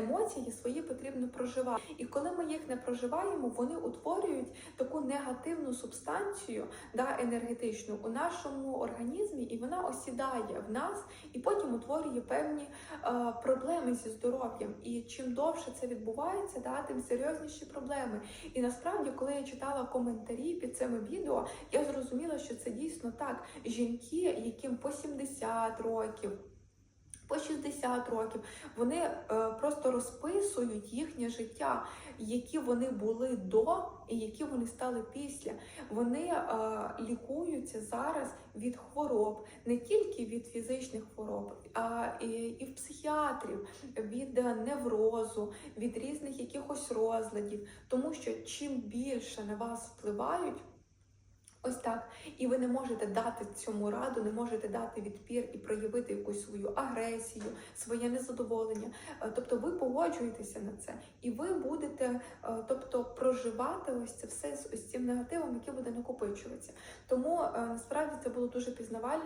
емоції свої потрібно проживати. І коли ми їх не проживаємо, вони утворюють таку негативну субстанцію да, енергетичну у нашому організмі, і вона осідає в нас і потім утворює певні е, проблеми зі здоров'ям. І чим довше це відбувається, да, тим серйозніші проблеми. І насправді, коли я читала коментарі під цими відео, я зрозуміла, що це дійсно так. Жінки, яким по 70 років. По 60 років вони е, просто розписують їхнє життя, які вони були до і які вони стали після. Вони е, лікуються зараз від хвороб, не тільки від фізичних хвороб, а і, і в психіатрів, від е, неврозу, від різних якихось розладів. Тому що чим більше на вас впливають. Ось так, і ви не можете дати цьому раду, не можете дати відпір і проявити якусь свою агресію, своє незадоволення. Е, Тобто ви погоджуєтеся на це, і ви будете, е, тобто, проживати ось це все з ось цим негативом, який буде накопичуватися. Тому е, насправді це було дуже пізнавально.